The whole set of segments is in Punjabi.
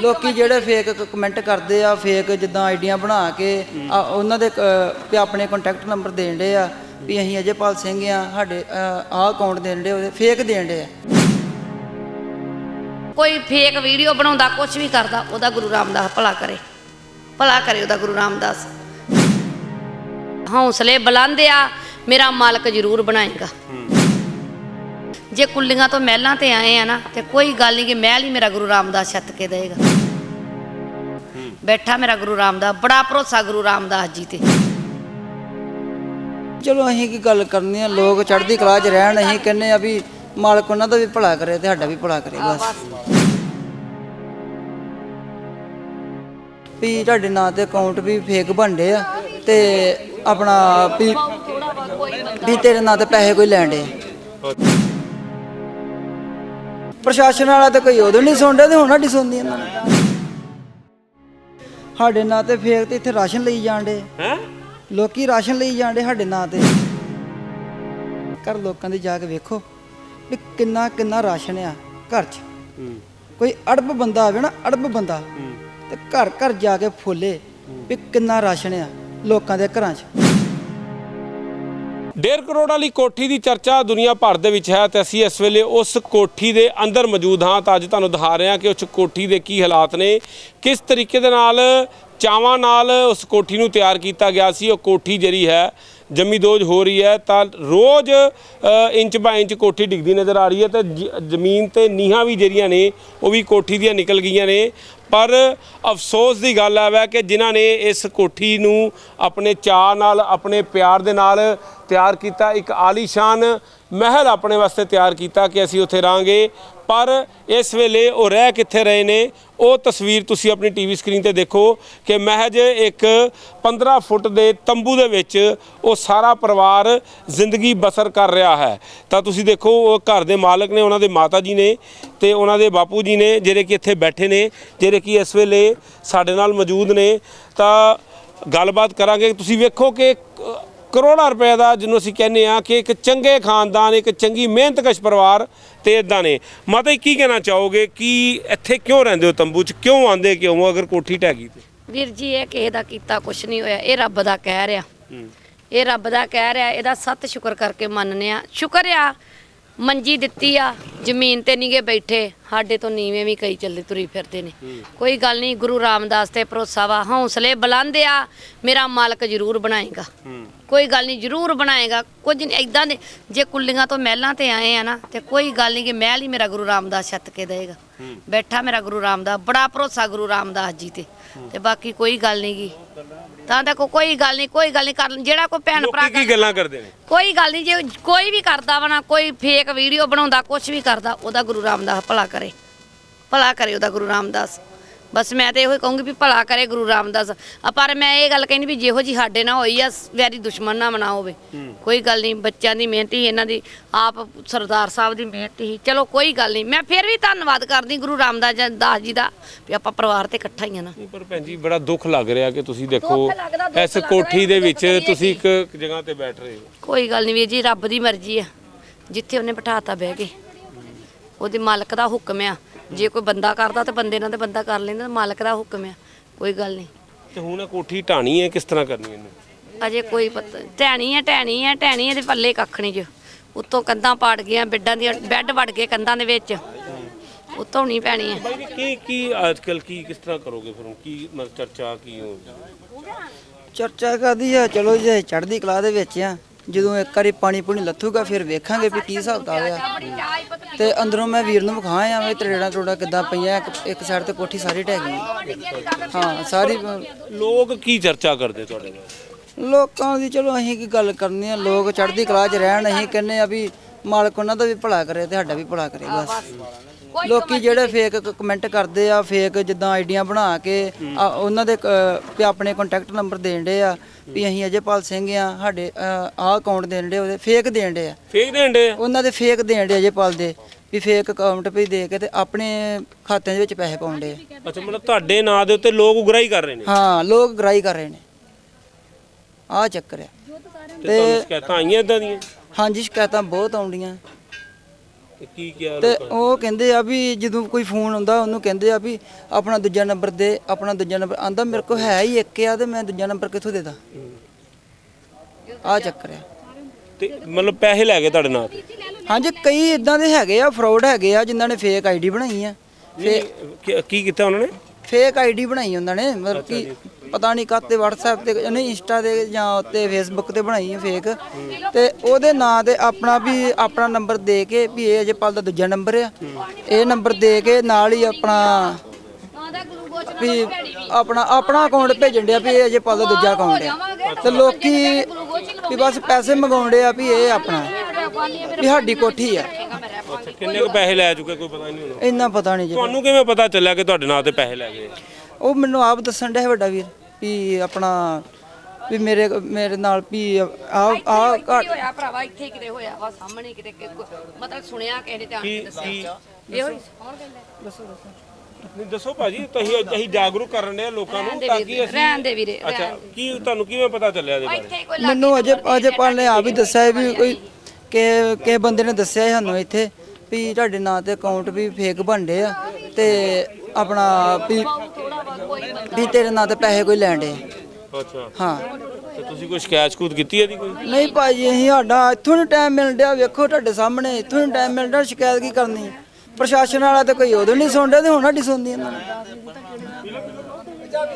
ਲੋਕੀ ਜਿਹੜੇ ਫੇਕ ਕਮੈਂਟ ਕਰਦੇ ਆ ਫੇਕ ਜਿੱਦਾਂ ਆਈਡੀਆਂ ਬਣਾ ਕੇ ਆ, ਉਹਨਾਂ ਦੇ ਕ- ਵੀ ਆਪਣੇ ਕੰਟੈਕਟ ਨੰਬਰ ਦੇਣ ਦੇ ਆ ਵੀ ਅਸੀਂ ਅਜੇਪਾਲ ਸਿੰਘ ਆ ਸਾਡੇ ਆਹ ਅਕਾਊਂਟ ਦੇਣ ਦੇ ਉਹਦੇ ਫੇਕ ਦੇਣ ਦੇ ਆ। ਕੋਈ ਫੇਕ ਵੀਡੀਓ ਬਣਾਉਂਦਾ ਕੁਝ ਵੀ ਕਰਦਾ ਉਹਦਾ ਗੁਰੂ ਰਾਮਦਾਸ ਭਲਾ ਕਰੇ। ਭਲਾ ਕਰੇ ਉਹਦਾ ਗੁਰੂ ਰਾਮਦਾਸ। ਹੌਸਲੇ ਬੁਲੰਦ ਆ ਮੇਰਾ ਮਾਲਕ ਜ਼ਰੂਰ ਬਣਾਏਗਾ। ਜੇ ਕੁੱਲੀਆਂ ਤੋਂ ਮਹਿਲਾਂ ਤੇ ਆਏ ਆ ਨਾ, ਤੇ ਕੋਈ ਗੱਲ ਨਹੀਂ ਕਿ ਮਹਿਲ ਹੀ ਮੇਰਾ ਗੁਰੂ ਰਾਮਦਾਸ ਛੱਤ ਕੇ ਦੇਗਾ ਬੈਠਾ ਮੇਰਾ ਗੁਰੂ ਰਾਮਦਾਸ, ਬੜਾ ਭਰੋਸਾ ਗੁਰੂ ਰਾਮਦਾਸ ਜੀ ਤੇ। ਚਲੋ ਅਸੀਂ ਕੀ ਗੱਲ ਕਰਨੀ ਆ, ਲੋਕ ਚੜ੍ਹਦੀ ਕਲਾ 'ਚ ਰਹਿਣ, ਅਸੀਂ ਕਹਿੰਨੇ ਆ ਵੀ ਮਾਲਕ ਉਹਨਾਂ ਦਾ ਵੀ ਭਲਾ ਕਰੇ ਤੇ ਸਾਡਾ ਵੀ ਭਲਾ ਕਰੇ, ਬਸ। ਵੀ ਤੁਹਾਡੇ ਨਾਂ ਤੇ ਅਕਾਊਂਟ ਵੀ ਫੇਕ ਬਣਦੇ ਆ ਤੇ ਆਪਣਾ ਵੀ ਤੇਰੇ ਨਾਂ ਤੇ ਪੈਸੇ ਕੋਈ ਲੈਣ ਦੇ ਪ੍ਰਸ਼ਾਸਨ ਵਾਲਾ ਤਾਂ ਕੋਈ ਉਦੋਂ ਨਹੀਂ ਸੁਣਦਾ ਤੇ ਹੁਣ ਸਾਡੀ ਸੁਣਦੀ ਇਹਨਾਂ ਨੇ। ਸਾਡੇ ਨਾਂ ਤੇ ਫੇਕ ਤੇ ਇੱਥੇ ਰਾਸ਼ਨ ਲਈ ਜਾਣਦੇ ਹੈ? ਲੋਕੀ ਰਾਸ਼ਨ ਲਈ ਜਾਂਦੇ ਸਾਡੇ ਨਾਂ ਤੇ। ਘਰ ਲੋਕਾਂ ਦੇ ਜਾ ਕੇ ਵੇਖੋ ਵੀ ਕਿੰਨਾ ਕਿੰਨਾ ਰਾਸ਼ਨ ਆ ਘਰ 'ਚ। ਕੋਈ ਅੜਬ ਬੰਦਾ ਆਵੇ ਨਾ ਅੜਬ ਬੰਦਾ। ਤੇ ਘਰ ਘਰ ਜਾ ਕੇ ਫੋਲੇ ਵੀ ਕਿੰਨਾ ਰਾਸ਼ਨ ਆ ਲੋਕਾਂ ਦੇ ਘਰਾਂ 'ਚ। ਡੇਢ ਕਰੋੜ ਵਾਲੀ ਕੋਠੀ ਦੀ ਚਰਚਾ ਦੁਨੀਆ ਭਰ ਦੇ ਵਿੱਚ ਹੈ ਤੇ ਅਸੀਂ ਇਸ ਵੇਲੇ ਉਸ ਕੋਠੀ ਦੇ ਅੰਦਰ ਮੌਜੂਦ ਹਾਂ ਤਾਂ ਅੱਜ ਤੁਹਾਨੂੰ ਦਿਖਾ ਰਹੇ ਹਾਂ ਕਿ ਉਸ ਕੋਠੀ ਦੇ ਕੀ ਹਾਲਾਤ ਨੇ, ਕਿਸ ਤਰੀਕੇ ਦੇ ਨਾਲ ਚਾਵਾਂ ਨਾਲ ਉਸ ਕੋਠੀ ਨੂੰ ਤਿਆਰ ਕੀਤਾ ਗਿਆ ਸੀ, ਉਹ ਕੋਠੀ ਜਿਹੜੀ ਹੈ, ਜੰਮੀ ਦੋਜ ਹੋ ਰਹੀ ਹੈ ਤਾਂ ਰੋਜ਼ ਇੰਚ ਬਾਈ ਇੰਚ ਕੋਠੀ ਡਿੱਗਦੀ ਨਜ਼ਰ ਆ ਰਹੀ ਹੈ ਤੇ ਜ਼ਮੀਨ ਤੇ ਨੀਹਾਂ ਵੀ ਜਿਹੜੀਆਂ ਨੇ, ਉਹ ਵੀ ਕੋਠੀ ਦੀਆਂ ਨਿਕਲ ਗਈਆਂ ਨੇ। ਪਰ ਅਫਸੋਸ ਦੀ ਗੱਲ ਹੈ ਕਿ ਜਿਨ੍ਹਾਂ ਨੇ ਇਸ ਕੋਠੀ ਨੂੰ ਆਪਣੇ ਚਾਅ ਨਾਲ, ਆਪਣੇ ਪਿਆਰ ਦੇ ਨਾਲ ਤਿਆਰ ਕੀਤਾ, ਇੱਕ ਆਲੀਸ਼ਾਨ ਮਹਿਲ ਆਪਣੇ ਵਾਸਤੇ ਤਿਆਰ ਕੀਤਾ ਕਿ ਅਸੀਂ ਉੱਥੇ ਰਾਂਗੇ ਪਰ ਇਸ ਵੇਲੇ ਉਹ ਰਹਿ ਕਿੱਥੇ ਰਹੇ ਨੇ, ਉਹ ਤਸਵੀਰ ਤੁਸੀਂ ਆਪਣੀ ਟੀਵੀ ਸਕਰੀਨ ਤੇ ਦੇਖੋ ਕਿ ਮਹਿਜ ਇੱਕ 15 ਫੁੱਟ ਦੇ ਤੰਬੂ ਦੇ ਵਿੱਚ ਉਹ ਸਾਰਾ ਪਰਿਵਾਰ ਜ਼ਿੰਦਗੀ ਬਸਰ ਕਰ ਰਿਹਾ ਹੈ। ਤਾਂ ਤੁਸੀਂ ਦੇਖੋ, ਉਹ ਘਰ ਦੇ ਮਾਲਕ ਨੇ, ਉਹਨਾਂ ਦੇ ਮਾਤਾ ਜੀ ਨੇ ਤੇ ਉਹਨਾਂ ਦੇ ਬਾਪੂ ਜੀ ਨੇ, ਜਿਹੜੇ ਕਿ ਇੱਥੇ ਬੈਠੇ ਨੇ, ਜਿਹੜੇ ਕਿ ਇਸ ਵੇਲੇ ਸਾਡੇ ਨਾਲ ਮੌਜੂਦ ਨੇ। ਤਾਂ ਗੱਲਬਾਤ ਕਰਾਂਗੇ। ਤੁਸੀਂ ਵੇਖੋ ਕਿ ਕਰੋੜਾਂ ਰੁਪਏ ਦਾ ਜਿਹਨੂੰ ਅਸੀਂ ਕਹਿੰਦੇ ਆ ਕਿ ਇੱਕ ਚੰਗੇ ਖਾਨਦਾਨ ਇੱਕ ਚੰਗੀ ਮਿਹਨਤਕਸ਼ ਪਰਿਵਾਰ ਤੇ ਇਦਾਂ ਨੇ। ਮਾਤਾ ਜੀ ਕੀ ਕਹਿਣਾ ਚਾਹੋਗੇ? ਕਿ ਇੱਥੇ ਕਿਉਂ ਰਹਿੰਦੇ ਹੋ ਤੰਬੂ 'ਚ? ਕਿਉਂ ਆਂਦੇ ਕਿਉਂ ਅਗਰ ਕੋਠੀ ਢਹਿ ਗਈ ਤੇ? ਵੀਰ ਜੀ ਇਹ ਕਿਸੇ ਦਾ ਕੀਤਾ ਕੁਛ ਨਹੀਂ ਹੋਇਆ। ਇਹ ਰੱਬ ਦਾ ਕਹਿ ਰਿਹਾ ਇਹ ਰੱਬ ਦਾ ਕਹਿ ਰਿਹਾ ਇਹਦਾ ਸੱਤ ਸ਼ੁਕਰ ਕਰਕੇ ਮੰਨਨੇ ਆ ਸ਼ੁਕਰ ਆ ਮੰਜੀ ਦਿੱਤੀ ਆ ਜ਼ਮੀਨ ਤੇ ਨਹੀਂਗੇ ਬੈਠੇ। ਸਾਡੇ ਤੋਂ ਨੀਵੇਂ ਵੀ ਕਈ ਚੱਲੇ ਤੁਰੀ ਫਿਰਦੇ ਨੇ। ਕੋਈ ਗੱਲ ਨਹੀਂ ਗੁਰੂ ਰਾਮਦਾਸ ਤੇ ਭਰੋਸਾ ਵਾ। ਹੌਸਲੇ ਬੁਲੰਦ ਆ। ਮੇਰਾ ਮਾਲਕ ਜ਼ਰੂਰ ਬਣਾਏਗਾ। ਕੋਈ ਗੱਲ ਨਹੀਂ ਜ਼ਰੂਰ ਬਣਾਏਗਾ। ਕੁਝ ਇਦਾਂ ਦੇ ਜੇ ਕੁੱਲੀਆਂ ਤੋਂ ਮਹਿਲਾਂ ਤੇ ਆਏ ਆ ਨਾ ਤੇ ਕੋਈ ਗੱਲ ਨਹੀਂ ਕਿ ਮਹਿਲ ਹੀ ਮੇਰਾ ਗੁਰੂ ਰਾਮਦਾਸ ਛੱਤ ਕੇ ਦੇਗਾ ਬੈਠਾ ਮੇਰਾ ਗੁਰੂ ਰਾਮਦਾਸ ਬੜਾ ਭਰੋਸਾ ਗੁਰੂ ਰਾਮਦਾਸ ਜੀ ਤੇ। ਤੇ ਬਾਕੀ ਕੋਈ ਗੱਲ ਨਹੀਂ ਗੀ। ਤਾਂ ਤੱਕ ਕੋਈ ਗੱਲ ਨਹੀਂ ਕੋਈ ਗੱਲ ਨਹੀਂ ਕਰ ਜਿਹੜਾ ਕੋਈ ਭੈਣ ਭਰਾ ਕੀ ਗੱਲਾਂ ਕਰਦੇ ਨੇ? ਕੋਈ ਗੱਲ ਨਹੀਂ ਜੇ ਕੋਈ ਵੀ ਕਰਦਾ ਵਾ ਨਾ ਕੋਈ ਫੇਕ ਵੀਡੀਓ ਬਣਾਉਂਦਾ ਕੁਝ ਵੀ ਕਰਦਾ ਉਹਦਾ ਗੁਰੂ ਰਾਮਦਾਸ ਭਲਾ ਕਰੇ। ਭਲਾ ਕਰੇ ਉਹਦਾ ਗੁਰੂ ਰਾਮਦਾਸ। ਬਸ ਮੈਂ ਤੇ ਇਹੋ ਹੀ ਕਹੂੰਗੀ ਵੀ ਭਲਾ ਕਰੇ ਗੁਰੂ ਰਾਮਦਾਸ। ਆ ਪਰ ਮੈਂ ਇਹ ਗੱਲ ਕਹਿੰਦੀ ਵੀ ਜਿਹੋ ਜੀ ਸਾਡੇ ਨਾਲ ਹੋਈ ਆ ਵੈਰੀ ਦੁਸ਼ਮਣ ਨਾ ਬਣਾ ਹੋਵੇ ਕੋਈ ਗੱਲ ਨਹੀਂ ਬੱਚਿਆਂ ਦੀ ਮਿਹਨਤ ਹੀ ਇਹਨਾਂ ਦੀ ਆਪ ਸਰਦਾਰ ਸਾਹਿਬ ਦੀ ਮਿਹਨਤ ਹੀ। ਚਲੋ ਕੋਈ ਗੱਲ ਨਹੀਂ ਮੈਂ ਫਿਰ ਵੀ ਧੰਨਵਾਦ ਕਰਦੀ ਗੁਰੂ ਰਾਮਦਾਸ ਜੀ- ਦਾਸ ਜੀ ਦਾ ਵੀ ਆਪਾਂ ਪਰਿਵਾਰ ਤੇ ਇਕੱਠਾ ਹੀ ਆ ਨਾ। ਪਰ ਭੈਣ ਜੀ ਬੜਾ ਦੁੱਖ ਲੱਗ ਰਿਹਾ ਕਿ ਤੁਸੀਂ ਦੇਖੋ ਦੁੱਖ ਲੱਗਦਾ, ਦੁੱਖ ਇਸ ਲੱਗਦਾ, ਕੋਠੀ ਦੇ ਦੁੱਖ ਵਿੱਚ ਤੁਸੀਂ ਇੱਕ ਜਗ੍ਹਾ ਤੇ ਬੈਠ ਰਹੇ ਹੋ। ਕੋਈ ਗੱਲ ਨਹੀਂ ਵੀਰ ਜੀ ਰੱਬ ਦੀ ਮਰਜ਼ੀ ਆ। ਜਿੱਥੇ ਉਹਨੇ ਬਿਠਾਤਾ ਬਹਿ ਕੇ ਉਹਦੇ ਮਾਲਕ ਦਾ ਹੁਕਮ ਆ। ਜੇ ਕੋਈ ਬੰਦਾ ਕਰਦਾ ਤੇ ਬੰਦੇ ਨਾਲ ਤੇ ਬੰਦਾ ਕਰ ਲੈਂਦਾ ਮਾਲਕ ਦਾ ਹੁਕਮ ਆ ਕੋਈ ਗੱਲ ਨਹੀਂ। ਤੇ ਹੁਣ ਇਹ ਕੋਠੀ ਢਾਣੀ ਹੈ ਕਿਸ ਤਰ੍ਹਾਂ ਕਰਨੀ ਇਹਨੂੰ? ਅਜੇ ਕੋਈ ਪਤਾ ਟਹਿਣੀ ਆ ਟਹਿਣੀ ਆ ਟਹਿਣੀ ਇਹਦੇ ਪੱਲੇ ਕੱਖ ਨਹੀਂ ਜੋ। ਉੱਤੋਂ ਕੰਧਾਂ ਪਾੜ ਗਈਆਂ ਬੈੱਡਾਂ ਦੀਆਂ ਬੈੱਡ ਵੜ ਗਏ ਕੰਧਾਂ ਦੇ ਵਿੱਚ। ਉੱਤੋਂ ਨਹੀਂ ਪੈਣੀ ਆ ਬਾਈ ਕੀ ਕੀ ਅੱਜ ਕੱਲ ਕੀ ਕਿਸ ਤਰ੍ਹਾਂ ਕਰੋਗੇ ਫਿਰ ਹੁਣ? ਕੀ ਮਤਲਬ ਚਰਚਾ ਕੀ ਹੋ ਚਰਚਾ ਕਰਦੀ ਆ? ਚਲੋ ਜੇ ਚੜ੍ਹਦੀ ਕਲਾ ਦੇ ਵਿੱਚ ਆ। ਜਦੋਂ ਇੱਕ ਵਾਰੀ ਪਾਣੀ ਪੂਣੀ ਲੱਥੂਗਾ ਫਿਰ ਵੇਖਾਂਗੇ ਵੀ ਕੀ ਹਿਸਾਬ ਕਿਤਾਬ ਆ। ਤੇ ਅੰਦਰੋਂ ਮੈਂ ਵੀਰ ਨੂੰ ਵਿਖਾਇਆ ਆ ਵੀ ਤਰੇੜਾ ਤਰੋੜਾ ਕਿੱਦਾਂ ਪਈਆਂ ਇੱਕ- ਇੱਕ ਸਾਈਡ ਤੇ ਕੋਠੀ ਸਾਰੀ ਢਹਿ ਗਈ। ਹਾਂ ਸਾਰੀ ਲੋਕ ਕੀ ਚਰਚਾ ਕਰਦੇ ਤੁਹਾਡੇ ਲੋਕਾਂ ਦੀ ਚਲੋ ਅਸੀਂ ਕੀ ਗੱਲ ਕਰਨੀ ਆ ਲੋਕ ਚੜ੍ਹਦੀ ਕਲਾ 'ਚ ਰਹਿਣ ਅਸੀਂ ਕਹਿੰਨੇ ਆ ਵੀ ਮਾਲਕ ਉਹਨਾਂ ਦਾ ਵੀ ਭਲਾ ਕਰੇ ਤੇ ਸਾਡਾ ਵੀ ਭਲਾ ਕਰੇ ਬਸ। ਲੋਕੀ ਜਿਹੜੇ ਫੇਕ ਕਮੈਂਟ ਕਰਦੇ ਆ ਫੇਕ ਜਿੱਦਾਂ ਆਈਡੀਆਂ ਬਣਾ ਕੇ ਉਹਨਾਂ ਦੇ ਵੀ ਆਪਣੇ ਕੰਟੈਕਟ ਨੰਬਰ ਦੇਣ ਦੇ ਆ ਵੀ ਅਸੀਂ ਅਜੇਪਾਲ ਸਿੰਘ ਆ ਸਾਡੇ ਆਹ ਅਕਾਊਂਟ ਦੇਣ ਦੇ ਉਹਦੇ ਫੇਕ ਦੇਣ ਦੇ ਆ। ਫੇਕ ਦੇਣ ਦੇ ਉਹਨਾਂ ਦੇ ਫੇਕ ਦੇਣ ਦੇ ਅਜੇਪਾਲ ਦੇ ਵੀ ਫੇਕ ਅਕਾਊਂਟ ਵੀ ਦੇ ਕੇ ਤੇ ਆਪਣੇ ਖਾਤਿਆਂ ਦੇ ਵਿੱਚ ਪੈਸੇ ਪਾਉਂਦੇ ਆ। ਅੱਛਾ ਮਤਲਬ ਤੁਹਾਡੇ ਨਾਂ ਦੇ ਉੱਤੇ ਲੋਕ ਉਗਰਾਈ ਕਰ ਰਹੇ ਨੇ? ਹਾਂ ਲੋਕ ਗਰਾਈ ਕਰ ਰਹੇ ਨੇ। ਆਹ ਚੱਕਰ ਆ। ਤੇ ਤੁਹਾਨੂੰ ਸ਼ਿਕਾਇਤਾਂ ਆਈਆਂ ਇਦਾਂ ਦੀਆਂ? ਹਾਂਜੀ ਸ਼ਿਕਾਇਤਾਂ ਬਹੁਤ ਆਉਂਦੀਆਂ। ਤੇ ਕੀ ਕਿਹਾ ਤੇ ਉਹ ਕਹਿੰਦੇ ਆ ਵੀ ਜਦੋਂ ਕੋਈ ਫੋਨ ਆਉਂਦਾ ਉਹਨੂੰ ਕਹਿੰਦੇ ਆ ਵੀ ਆਪਣਾ ਦੂਜਾ ਨੰਬਰ ਦੇ ਆਪਣਾ ਦੂਜਾ ਨੰਬਰ ਆਂਦਾ ਮੇਰੇ ਕੋਲ ਹੈ ਹੀ ਇੱਕ ਆ ਤੇ ਮੈਂ ਦੂਜਾ ਨੰਬਰ ਕਿੱਥੋਂ ਦੇ ਦਾਂ? ਆ ਚੱਕਰ ਆ। ਤੇ ਮਤਲਬ ਪੈਸੇ ਲੈ ਗਏ ਤੁਹਾਡੇ ਨਾਲ? ਹਾਂਜੀ ਕਈ ਇਦਾਂ ਦੇ ਹੈਗੇ ਆ ਫਰਾਡ ਹੈਗੇ ਆ ਜਿਨ੍ਹਾਂ ਨੇ ਫੇਕ ਆਈਡੀ ਬਣਾਈ ਆ। ਕੀ- ਕੀ ਕੀਤਾ ਉਹਨਾਂ ਨੇ? ਫੇਕ ਆਈਡੀ ਬਣਾਈ ਉਹਨਾਂ ਨੇ ਮਤਲਬ ਕਿ ਪਤਾ ਨਹੀਂ ਕਾਤੇ WhatsApp ਤੇ ਨਹੀਂ ਇੰਸਟਾ ਤੇ ਜਾਂ ਉੱਤੇ Facebook ਤੇ ਬਣਾਈ ਹੈ ਫੇਕ ਤੇ ਉਹਦੇ ਨਾਂ ਤੇ ਆਪਣਾ ਵੀ ਆਪਣਾ ਨੰਬਰ ਦੇ ਕੇ ਵੀ ਇਹ ਅਜੇਪਾਲ ਦਾ ਦੂਜਾ ਨੰਬਰ ਆ। ਇਹ ਨੰਬਰ ਦੇ ਕੇ ਨਾਲ ਹੀ ਆਪਣਾ ਵੀ ਆਪਣਾ ਆਪਣਾ ਅਕਾਊਂਟ ਭੇਜਣ ਡਿਆ ਵੀ ਇਹ ਅਜੇਪਾਲ ਦਾ ਦੂਜਾ ਅਕਾਊਂਟ ਆ। ਤੇ ਲੋਕੀ ਵੀ ਬਸ ਪੈਸੇ ਮੰਗਾਉਂਦੇ ਆ ਵੀ ਇਹ ਆਪਣਾ ਵੀ ਸਾਡੀ ਕੋਠੀ ਆ। ਅੱਛਾ ਕਿੰਨੇ ਕੁ ਪੈਸੇ ਲੈ ਚੁੱਕੇ ਕੋਈ ਪਤਾ ਨਹੀਂ ਹੁਣ। ਇੰਨਾ ਪਤਾ ਨਹੀਂ ਜੀ। ਤੁਹਾਨੂੰ ਕਿਵੇਂ ਪਤਾ ਚੱਲਿਆ ਕਿ ਤੁਹਾਡੇ ਨਾਂ ਤੇ ਪੈਸੇ ਲੈ ਗਏ? ਉਹ ਮੈਨੂੰ ਆਪ ਦੱਸਣ ਡਿਆ ਵੱਡਾ ਵੀਰ ਵੀ ਆਪਣਾ ਵੀ ਮੇਰੇ ਮੇਰੇ ਨਾਲ ਵੀ ਆ ਆ ਹੀ ਹੋਇਆ ਭਰਾਵਾ ਇੱਥੇ ਕਿਤੇ ਹੋਇਆ ਵਾ ਸਾਹਮਣੇ ਕਿਤੇ ਕਿ- ਮਤਲਬ ਸੁਣਿਆ ਕਿਸੇ ਨੇ ਤੇ ਆਣ ਕੀ ਕੇ ਦੱਸਿਆ ਇਹੋ ਹੀ ਕੌਣ ਕਹਿੰਦਾ? ਨਹੀਂ ਦੱਸੋ ਭਾਜੀ ਤੁਸੀਂ ਅਸੀਂ ਜਾਗਰੂਕ ਕਰਨ ਦੇ ਲੋਕਾਂ ਨੂੰ ਤਾਂ ਕਿ ਅਸੀਂ ਰਹਿਣ ਦੇ ਵੀਰੇ ਅੱਛਾ ਕੀ ਤੁਹਾਨੂੰ ਕਿਵੇਂ ਪਤਾ ਚੱਲਿਆ ਇਹਦੇ ਬਾਰੇ? ਇੱਥੇ ਹੀ ਕੋਈ ਮੈਨੂੰ ਅਜੇ ਅਜੇ ਪਾਲ ਨੇ ਆਪ ਹੀ ਦੱਸਿਆ ਹੈ ਵੀ ਕੋਈ ਕਿ ਕਿ ਬੰਦੇ ਨੇ ਦੱਸਿਆ ਹੈ ਸਾਨੂੰ ਇੱਥੇ ਵੀ ਤੁਹਾਡੇ ਨਾਂ ਤੇ ਅਕਾਊਂਟ ਵੀ ਫੇਕ ਬਣਦੇ ਆ ਤੇ ਆਪਣਾ ਵੀ ਵੀ ਤੇਰੇ ਨਾਂ ਤੇ ਪੈਸੇ ਕੋਈ ਲੈਣ ਦੇ ਅੱਛਾ। ਹਾਂ। ਤੇ ਤੁਸੀਂ ਕੋਈ ਸ਼ਿਕਾਇਤ ਸ਼ਕੂਤ ਕੀਤੀ ਇਹਦੀ ਕੋਈ? ਨਹੀਂ ਭਾਜੀ ਅਸੀਂ ਸਾਡਾ ਇੱਥੋਂ ਨਹੀਂ ਟਾਈਮ ਮਿਲ ਡਿਆ ਵੇਖੋ ਤੁਹਾਡੇ ਸਾਹਮਣੇ ਇੱਥੋਂ ਨਹੀਂ ਟਾਈਮ ਮਿਲ ਡਿਆ ਸ਼ਿਕਾਇਤ ਕੀ ਕਰਨੀ? ਪ੍ਰਸ਼ਾਸਨ ਵਾਲਾ ਤੇ ਕੋਈ ਉਦੋਂ ਨਹੀਂ ਸੁਣ ਰਿਹਾ ਤੇ ਹੁਣ ਸਾਡੀ ਸੁਣਦੀ ਇਹਨਾਂ ਨੇ।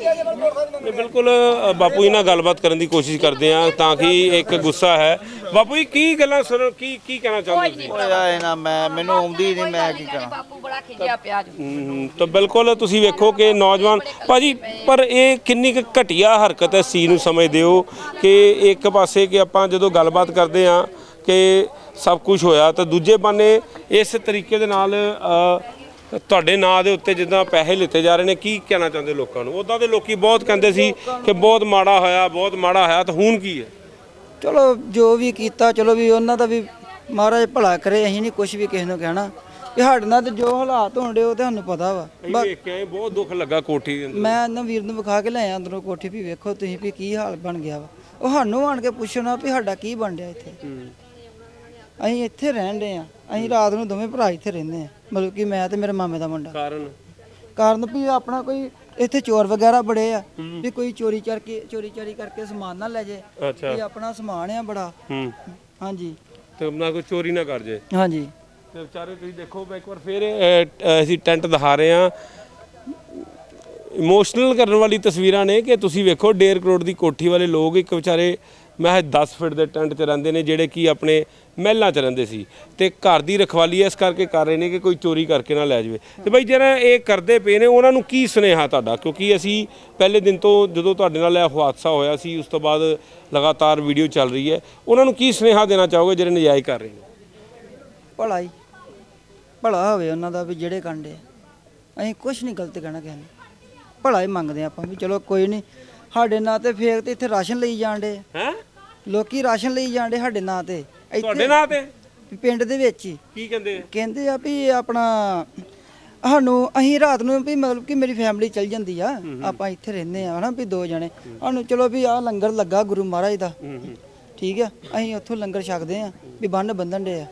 ਨਹੀਂ, ਬਿਲਕੁਲ ਅ, ਬਾਪੂ ਜੀ ਨਾਲ ਗੱਲਬਾਤ ਕਰਨ ਦੀ ਕੋਸ਼ਿਸ਼ ਕਰਦੇ ਆ ਤਾਂ ਕਿ ਇੱਕ ਗੁੱਸਾ ਹੈ। ਬਾਪੂ ਜੀ ਕੀ ਗੱਲਾਂ ਸੁਣ ਕੀ ਕੀ ਕਹਿਣਾ ਚਾਹੁੰਦੇ ਸੀ ਹੋਇਆ ਇਹ ਨਾ ਮੈਂ ਮੈਨੂੰ ਆਉਂਦੀ ਨਹੀਂ ਮੈਂ ਕੀ ਕਰਾਂ? ਬਾਪੂ ਬੜਾ ਖਿਜਿਆ ਪਿਆ ਜੀ ਹਮ, ਤਾਂ ਬਿਲਕੁਲ ਤੁਸੀਂ ਵੇਖੋ ਕਿ ਨੌਜਵਾਨ ਭਾਜੀ ਪਰ ਇਹ ਕਿੰਨੀ ਕੁ ਘਟੀਆ ਹਰਕਤ ਹੈ ਸੀ ਨੂੰ ਸਮਝਦੇ ਹੋ ਕਿ ਇੱਕ ਪਾਸੇ ਕਿ ਆਪਾਂ ਜਦੋਂ ਗੱਲਬਾਤ ਕਰਦੇ ਆ ਕਿ ਸਭ ਕੁਝ ਹੋਇਆ ਤਾਂ ਦੂਜੇ ਬੰਨੇ ਇਸ ਤਰੀਕੇ ਦੇ ਨਾਲ ਅ, ਤੁਹਾਡੇ ਨਾਂ ਦੇ ਉੱਤੇ ਜਿੱਦਾਂ ਪੈਸੇ ਲਿੱਤੇ ਜਾ ਰਹੇ ਨੇ ਕੀ ਕਹਿਣਾ ਚਾਹੁੰਦੇ ਲੋਕਾਂ ਨੂੰ? ਉਦਾਂ ਦੇ ਲੋਕੀ ਬਹੁਤ ਕਹਿੰਦੇ ਸੀ ਕਿ ਬਹੁਤ ਮਾੜਾ ਹੋਇਆ ਬਹੁਤ ਮਾੜਾ ਹੋਇਆ ਤਾਂ ਹੁਣ ਕੀ ਹੈ? ਚਲੋ ਜੋ ਵੀ ਕੀਤਾ ਚਲੋ ਵੀ ਉਹਨਾਂ ਦਾ ਵੀ ਮਹਾਰਾਜ ਭਲਾ ਕਰੇ ਅਸੀਂ ਨਹੀਂ ਕੁਝ ਵੀ ਕਿਸੇ ਨੂੰ ਕਹਿਣਾ। ਵੀ ਸਾਡੇ ਨਾਲ ਤੇ ਜੋ ਹਾਲਾਤ ਹੋਣ ਡੇ ਉਹ ਤੇ ਸਾਨੂੰ ਪਤਾ ਵਾ। ਅਸੀਂ ਵੇਖ ਕੇ ਆਏ ਬਹੁਤ ਦੁੱਖ ਲੱਗਾ ਕੋਠੀ ਦੇ ਅੰਦਰ। ਮੈਂ ਇਹਨਾਂ ਵੀਰ ਨੂੰ ਵਿਖਾ ਕੇ ਲਿਆਇਆ ਅੰਦਰੋਂ ਕੋਠੀ ਵੀ ਵੇਖੋ ਤੁਸੀਂ ਵੀ ਕੀ ਹਾਲ ਬਣ ਗਿਆ ਵਾ। ਉਹ ਸਾਨੂੰ ਆਣ ਕੇ ਪੁੱਛਣਾ ਵੀ ਸਾਡਾ ਕੀ ਬਣ ਰਿਹਾ ਇੱਥੇ। ਅਸੀਂ ਇੱਥੇ ਰਹਿਣ ਦੇ ਆ ਅਸੀਂ ਰਾਤ ਨੂੰ ਦੋਵੇਂ ਭਰਾ ਇੱਥੇ ਰਹਿੰਦੇ ਆ ਮਤਲਬ ਕਿ ਮੈਂ ਤੇ ਮੇਰੇ ਮਾਮੇ ਦਾ ਮੁੰਡਾ। ਕਾਰਨ? ਕਾਰਨ ਵੀ ਆਪਣਾ ਕੋਈ ਇੱਥੇ ਚੋਰ ਵਗੈਰਾ ਬੜੇ ਆ ਵੀ ਕੋਈ ਚੋਰੀ ਕਰਕੇ ਚੋਰੀ ਚਾਰੀ ਕਰਕੇ ਸਮਾਨ ਨਾ ਲੈ ਜੇ। ਅੱਛਾ। ਇਹ ਆਪਣਾ ਸਮਾਨ ਆ ਬੜਾ। ਹੂੰ। ਹਾਂਜੀ। ਤੇ ਨਾ ਕੋਈ ਚੋਰੀ ਨਾ ਕਰ ਜੇ। ਹਾਂਜੀ। ਤੇ ਵਿਚਾਰੇ ਤੁਸੀਂ ਦੇਖੋ ਮੈਂ ਇੱਕ ਵਾਰ ਫੇਰ ਅਹ, ਅਸੀਂ ਟੈਂਟ ਦਿਖਾ ਰਹੇ ਹਾਂ। ਇਮੋਸ਼ਨਲ ਕਰਨ ਵਾਲੀ ਤਸਵੀਰਾਂ ਨੇ ਕਿ ਤੁਸੀਂ ਵੇਖੋ 1.5 ਕਰੋੜ ਦੀ ਕੋਠੀ ਵਾਲੇ ਲੋਕ ਇੱਕ ਵਿਚਾਰੇ ਮੈਂ 10 ਫੁੱਟ ਦੇ ਟੈਂਟ 'ਚ ਰਹਿੰਦੇ ਨੇ ਜਿਹੜੇ ਕਿ ਆਪਣੇ ਮਹਿਲਾਂ 'ਚ ਰਹਿੰਦੇ ਸੀ ਤੇ ਘਰ ਦੀ ਰਖਵਾਲੀ ਇਸ ਕਰਕੇ ਕਰ ਰਹੇ ਨੇ ਕਿ ਕੋਈ ਚੋਰੀ ਕਰਕੇ ਨਾ ਲੈ ਜਾਵੇ। ਤੇ ਬਾਈ ਜਿਹੜਾ ਇਹ ਕਰਦੇ ਪਏ ਨੇ ਉਹਨਾਂ ਨੂੰ ਕੀ ਸੁਨੇਹਾ ਤੁਹਾਡਾ? ਕਿਉਂਕਿ ਅਸੀਂ ਪਹਿਲੇ ਦਿਨ ਤੋਂ ਜਦੋਂ ਤੁਹਾਡੇ ਨਾਲ ਇਹ ਹਾਦਸਾ ਹੋਇਆ ਸੀ ਉਸ ਤੋਂ ਬਾਅਦ ਲਗਾਤਾਰ ਵੀਡੀਓ ਚੱਲ ਰਹੀ ਹੈ। ਉਹਨਾਂ ਨੂੰ ਕੀ ਸੁਨੇਹਾ ਦੇਣਾ ਚਾਹੋਗੇ ਜਿਹੜੇ ਨਜਾਇਜ਼ ਕਰ ਰਹੇ ਨੇ? ਭਲਾ ਹੀ ਭਲਾ ਹੋਵੇ ਉਹਨਾਂ ਦਾ ਵੀ ਜਿਹੜੇ ਕਾਂਡੇ ਅਸੀਂ ਕੁਝ ਨਹੀਂ ਗਲਤ ਕਹਿਣਾ ਕਿਸੇ ਨੂੰ। ਭਲਾ ਹੀ ਮੰਗਦੇ ਆਪਾਂ ਵੀ ਚਲੋ ਕੋਈ ਨਹੀਂ ਸਾਡੇ ਨਾਂ ਤੇ ਫੇਕ ਤੇ ਇੱਥੇ ਰਾਸ਼ਨ ਲਈ ਜਾਂਦੇ ਹੈ? ਲੋਕੀ ਰਾਸ਼ਨ ਲਈ ਜਾਂਦੇ ਸਾਡੇ ਨਾਂ ਤੇ। ਤੁਹਾਡੇ ਨਾਂ ਤੇ? ਪਿੰਡ ਦੇ ਵਿੱਚ ਹੀ। ਕੀ ਕਹਿੰਦੇ? ਆ? ਕਹਿੰਦੇ ਆ ਵੀ ਆਪਣਾ ਸਾਨੂੰ ਅਸੀਂ ਰਾਤ ਨੂੰ ਵੀ ਮਤਲਬ ਕਿ ਮੇਰੀ ਫੈਮਿਲੀ ਚੱਲ ਜਾਂਦੀ ਆ। ਆਪਾਂ ਇੱਥੇ ਰਹਿੰਦੇ ਆ ਹਨਾ ਵੀ ਦੋ ਜਣੇ। ਸਾਨੂੰ ਚਲੋ ਵੀ ਆ ਲੰਗਰ ਲੱਗਾ ਗੁਰੂ ਮਹਾਰਾਜ ਦਾ। ਠੀਕ ਆ? ਅਸੀਂ ਉੱਥੋਂ ਲੰਗਰ ਛਕਦੇ ਆ ਵੀ ਬੰਨ ਬੰਧਨ ਦੇ ਆ।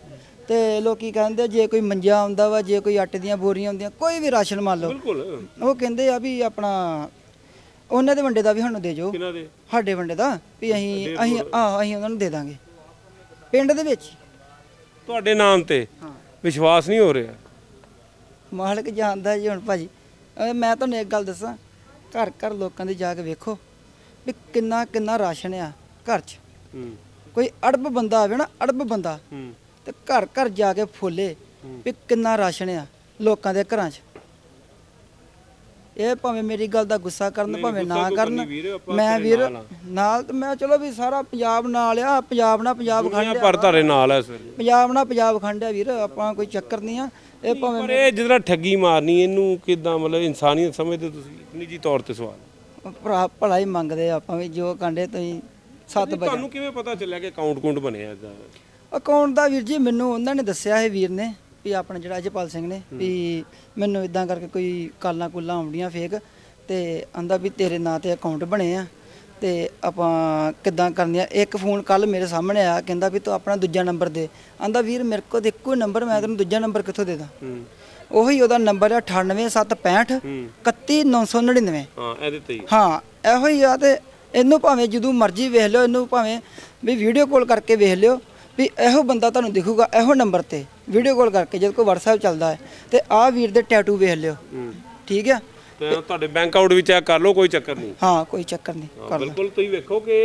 ਤੇ ਲੋਕੀ ਕਹਿੰਦੇ ਆ, ਜੇ ਕੋਈ ਮੰਜਾ ਆਉਂਦਾ ਵਾ ਜੇ ਕੋਈ ਆਟੇ ਦੀਆਂ ਬੋਰੀਆਂ ਆਉਂਦੀਆਂ ਕੋਈ ਵੀ ਰਾਸ਼ਨ ਮੰਨ ਲਓ। ਬਿਲਕੁਲ ਉਹ ਕਹਿੰਦੇ ਆ ਵੀ ਆਪਣਾ ਉਹਨਾਂ ਦੇ ਵੰਡੇ ਦਾ ਵੀ ਸਾਨੂੰ ਦੇ ਜਾਓ ਕਿਹਨਾਂ ਦੇ? ਸਾਡੇ ਵੰਡੇ ਦਾ ਵੀ ਅਸੀਂ ਅਸੀਂ ਆ ਅਸੀਂ ਉਹਨਾਂ ਨੂੰ ਦੇ ਦਾਂਗੇ। ਪਿੰਡ ਦੇ ਵਿੱਚ? ਹੀ। ਤੁਹਾਡੇ ਨਾਮ ਤੇ ਵਿਸ਼ਵਾਸ ਨਹੀਂ ਹੋ ਰਿਹਾ। ਮਾਲਕ ਜਾਣਦਾ ਜੀ ਹੁਣ ਭਾਜੀ। ਅਹ ਮੈਂ ਤੁਹਾਨੂੰ ਇੱਕ ਗੱਲ ਦੱਸਾਂ ਘਰ ਘਰ ਲੋਕਾਂ ਦੇ ਜਾ ਕੇ ਵੇਖੋ ਵੀ ਕਿੰਨਾ ਕਿੰਨਾ ਰਾਸ਼ਨ ਆ ਘਰ 'ਚ। ਹੂੰ। ਕੋਈ ਅੜਬ ਬੰਦਾ ਆਵੇ ਨਾ ਅੜਬ ਬੰਦਾ ਹੂੰ। ਤੇ ਘਰ ਘਰ ਜਾ ਕੇ ਫੋਲੇ ਵੀ ਕਿੰਨਾ ਰਾਸ਼ਨ ਆ ਲੋਕਾਂ ਦੇ ਘਰਾਂ 'ਚ। ਇਹ ਭਾਵੇਂ ਮੇਰੀ ਗੱਲ ਦਾ ਗੁੱਸਾ ਕਰਨ ਭਾਵੇਂ ਨਾ ਕਰਨ ਮੈਂ ਵੀਰ ਨਾਲ ਆ। ਤੇ ਮੈਂ ਚਲੋ ਵੀ ਸਾਰਾ ਪੰਜਾਬ ਨਾਲ ਆ ਪੰਜਾਬ ਨਾਲ ਪੰਜਾਬ ਖੰਡ ਪਰ ਤੁਹਾਡੇ ਨਾਲ ਹੈ ਇਸ ਵੇਲੇ। ਪੰਜਾਬ ਨਾਲ ਪੰਜਾਬ ਖੰਡ ਆ ਵੀਰ ਆਪਾਂ ਕੋਈ ਚੱਕਰ ਨਹੀਂ ਆ। ਇਹ ਭਾਵੇਂ ਪਰ ਇਹ ਜਿਹੜਾ ਠੱਗੀ ਮਾਰਨੀ ਇਹਨੂੰ ਕਿਦਾਂ ਮਤਲਬ ਇਨਸਾਨੀਅਤ ਸਮਝਦੇ ਹੋ ਤੁਸੀਂ ਨਿੱਜੀ ਤੌਰ ਤੇ ਸਵਾਲ। ਭਰਾ ਭਲਾ ਹੀ ਮੰਗਦੇ ਆ ਆਪਾਂ ਵੀ ਜੋ ਕਾਂਡੇ ਤੁਸੀਂ 7 ਵਜੇ। ਤੁਹਾਨੂੰ ਕਿਵੇਂ ਪਤਾ ਚੱਲਿਆ ਕਿ ਅਕਾਊਂਟ ਕਾਊਂਟ ਬਣਿਆ ਇਹਦਾ ਅਕਾਊਂਟ ਦਾ ਵੀਰ ਜੀ ਮੈਨੂੰ ਉਹਨਾਂ ਨੇ ਦੱਸਿਆ ਇਹ ਵੀਰ ਨੇ। ਵੀ ਆਪਣਾ ਜਿਹੜਾ ਅਜਪਾਲ ਸਿੰਘ ਨੇ ਵੀ ਮੈਨੂੰ ਇਦਾਂ ਕਰਕੇ ਕੋਈ ਕਾਲਾਂ ਕੁੱਲਾਂ ਆਉਂਦੀਆਂ ਫੇਕ ਤੇ ਆਂਦਾ ਵੀ ਤੇਰੇ ਨਾਂ ਤੇ ਅਕਾਊਂਟ ਬਣੇ ਆ ਤੇ ਆਪਾਂ ਕਿੱਦਾਂ ਕਰਨੀ ਆ। ਇੱਕ ਫੋਨ ਕੱਲ ਮੇਰੇ ਸਾਹਮਣੇ ਆਇਆ ਕਹਿੰਦਾ ਵੀ ਤੂੰ ਆਪਣਾ ਦੂਜਾ ਨੰਬਰ ਦੇ। ਆਂਦਾ ਵੀਰ ਮੇਰੇ ਕੋਲ ਤਾਂ ਇੱਕੋ ਹੀ ਨੰਬਰ ਮੈਂ ਤੈਨੂੰ ਦੂਜਾ ਨੰਬਰ ਕਿੱਥੋਂ ਦੇ ਦਾਂ? ਹੂੰ। ਉਹੀ ਉਹਦਾ ਨੰਬਰ ਆ 98765 31999 ਹਾਂ। ਇਹਦੇ ਤੇ ਹੀ ਹਾਂ ਇਹੋ ਹੀ ਆ ਤੇ ਇਹਨੂੰ ਭਾਵੇਂ ਜਦੋਂ ਮਰਜ਼ੀ ਵੇਖ ਲਿਓ ਇਹਨੂੰ ਭਾਵੇਂ ਵੀ ਵੀਡੀਓ ਕਾਲ ਕਰਕੇ ਵੇਖ ਲਿਓ। ਵੀ ਇਹੋ ਬੰਦਾ ਤੁਹਾਨੂੰ ਦਿਖੂਗਾ ਇਹੋ ਨੰਬਰ ਤੇ ਵੀਡੀਓ ਕਾਲ ਕਰਕੇ ਜਦ ਕੋਈ WhatsApp ਚੱਲਦਾ ਹੈ ਤੇ ਆਹ ਵੀਰ ਦੇ ਟੈਟੂ ਵੇਖ ਲਿਓ। ਠੀਕ ਹੈ ਤੇ ਤੁਹਾਡੇ ਬੈਂਕ ਅਕਾਊਂਟ ਵੀ ਚੈੱਕ ਕਰ ਲਓ ਕੋਈ ਚੱਕਰ ਨਹੀਂ। ਹਾਂ ਕੋਈ ਚੱਕਰ ਨਹੀਂ ਕਰ ਲਓ। ਬਿਲਕੁਲ ਤੁਸੀਂ ਵੇਖੋ ਕਿ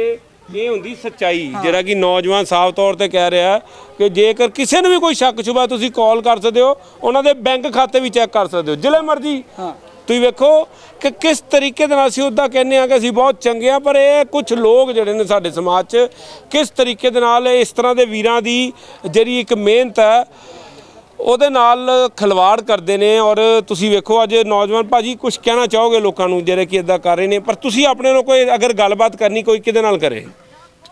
ਇਹ ਹੁੰਦੀ ਸੱਚਾਈ ਜਿਹੜਾ ਕਿ ਨੌਜਵਾਨ ਸਾਫ਼ ਤੌਰ ਤੇ ਕਹਿ ਰਿਹਾ ਕਿ ਜੇਕਰ ਕਿਸੇ ਨੂੰ ਵੀ ਕੋਈ ਸ਼ੱਕ ਸ਼ੁਬਾ ਤੁਸੀਂ ਕਾਲ ਕਰ ਸਕਦੇ ਹੋ ਉਹਨਾਂ ਦੇ ਬੈਂਕ ਖਾਤੇ ਵੀ ਚੈੱਕ ਕਰ ਸਕਦੇ ਹੋ ਜਿਲੇ ਮਰਜ਼ੀ। ਹਾਂ। ਤੁਸੀਂ ਵੇਖੋ ਕਿ ਕਿਸ ਤਰੀਕੇ ਦੇ ਨਾਲ ਅਸੀਂ ਉਹਦਾ ਕਹਿੰਦੇ ਆ ਕਿ ਅਸੀਂ ਬਹੁਤ ਚੰਗੇ ਆ ਪਰ ਇਹ ਕੁਝ ਲੋਕ ਜਿਹੜੇ ਨੇ ਸਾਡੇ ਸਮਾਜ 'ਚ ਕਿਸ ਤਰੀਕੇ ਦੇ ਨਾਲ ਇਸ ਤਰ੍ਹਾਂ ਦੇ ਵੀਰਾਂ ਦੀ ਜਿਹੜੀ ਇੱਕ ਮਿਹਨਤ ਹੈ ਉਹਦੇ ਨਾਲ ਖਿਲਵਾੜ ਕਰਦੇ ਨੇ ਔਰ ਤੁਸੀਂ ਵੇਖੋ ਅੱਜ ਨੌਜਵਾਨ ਭਾਜੀ ਕੁਝ ਕਹਿਣਾ ਚਾਹੋਗੇ ਲੋਕਾਂ ਨੂੰ ਜਿਹੜੇ ਕਿ ਇਦਾਂ ਕਰ ਰਹੇ ਨੇ ਪਰ ਤੁਸੀਂ ਆਪਣੇ ਨੂੰ ਕੋਈ ਅਗਰ ਗੱਲਬਾਤ ਕਰਨੀ ਕੋਈ ਕਿਹਦੇ ਨਾਲ ਕਰੇ?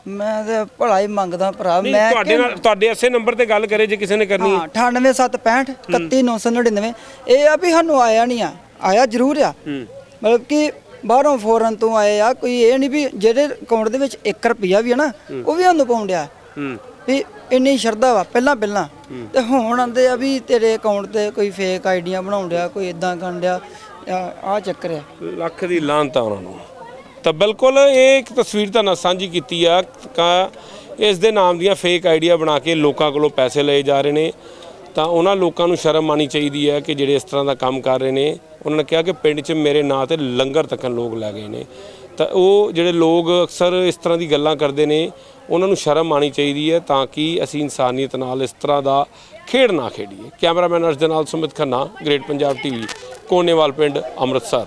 ਮੈਂ ਤੇ ਭਲਾ ਹੀ ਮੰਗਦਾ ਭਰਾ ਮੈਂ ਤੁਹਾਡੇ ਨਾਲ ਤੁਹਾਡੇ ਐਸੇ ਨੰਬਰ ਤੇ ਗੱਲ ਕਰੇ ਜੇ ਕਿਸੇ ਨੇ ਕਰਨੀ ਹੈ। ਹਾਂ 98765 31999 ਇਹ ਆ ਵੀ ਸਾਨੂੰ ਆਇਆ ਨਹੀਂ ਆ। ਆਇਆ ਜ਼ਰੂਰ ਆ। ਹੂੰ। ਮਤਲਬ ਕਿ ਬਾਹਰੋਂ ਫੋਰਨ ਤੋਂ ਆਏ ਆ ਕੋਈ ਇਹ ਨਹੀਂ ਵੀ ਜਿਹੜੇ ਅਕਾਊਂਟ ਦੇ ਵਿੱਚ 1 ਰੁਪਿਆ ਵੀ ਆ ਨਾ ਉਹ ਵੀ ਸਾਨੂੰ ਪਾਉਂਦਿਆ ਹੂੰ। ਵੀ ਇੰਨੀ ਸ਼ਰਧਾ ਵਾ ਪਹਿਲਾਂ ਪਹਿਲਾਂ। ਤੇ ਹੁਣ ਆਂਦੇ ਆ ਵੀ ਤੇਰੇ ਅਕਾਊਂਟ ਤੇ ਕੋਈ ਫੇਕ ਆਈਡੀਆਂ ਬਣਾਉਣ ਡਿਆ ਕੋਈ ਇਦਾਂ ਕਰਨ ਡਿਆ ਆ ਚੱਕਰ ਆ। ਲੱਖ ਦੀ ਲਾਂਤ ਆ ਉਹਨਾਂ ਨੂੰ। ਤਾਂ ਬਿਲਕੁਲ ਇਹ ਇੱਕ ਤਸਵੀਰ ਤਾਂ ਨਾ ਸਾਂਝੀ ਕੀਤੀ ਆ ਕਾ ਇਸ ਦੇ ਨਾਮ ਦੀਆਂ ਫੇਕ ਆਈਡੀਆ ਬਣਾ ਕੇ ਲੋਕਾਂ ਕੋਲੋਂ ਪੈਸੇ ਲਏ ਜਾ ਰਹੇ ਨੇ। ਤਾਂ ਉਹਨਾਂ ਲੋਕਾਂ ਨੂੰ ਸ਼ਰਮ ਆਣੀ ਚਾਹੀਦੀ ਹੈ ਕਿ ਜਿਹੜੇ ਇਸ ਤਰ੍ਹਾਂ ਦਾ ਕੰਮ ਕਰ ਰਹੇ ਨੇ, ਉਹਨਾਂ ਨੇ ਕਿਹਾ ਕਿ ਪਿੰਡ 'ਚ ਮੇਰੇ ਨਾਂ ਤੇ ਲੰਗਰ ਤੱਕ ਲੋਕ ਲੈ ਗਏ ਨੇ। ਤਾਂ ਉਹ ਜਿਹੜੇ ਲੋਕ ਅਕਸਰ ਇਸ ਤਰ੍ਹਾਂ ਦੀ ਗੱਲਾਂ ਕਰਦੇ ਨੇ, ਉਹਨਾਂ ਨੂੰ ਸ਼ਰਮ ਆਣੀ ਚਾਹੀਦੀ ਹੈ ਤਾਂ ਕਿ ਅਸੀਂ ਇਨਸਾਨੀਅਤ ਨਾਲ ਇਸ ਤਰ੍ਹਾਂ ਦਾ ਖੇਡ ਨਾ ਖੇਡੀਏ। ਕੈਮਰਾਮੈਨ ਅਰਸ਼ ਦੇ ਨਾਲ ਸੁਮਿਤ ਖੰਨਾ, ਗ੍ਰੇਟ ਪੰਜਾਬ ਟੀਵੀ, ਕੋਨੇਵਾਲ ਪਿੰਡ, ਅੰਮ੍ਰਿਤਸਰ।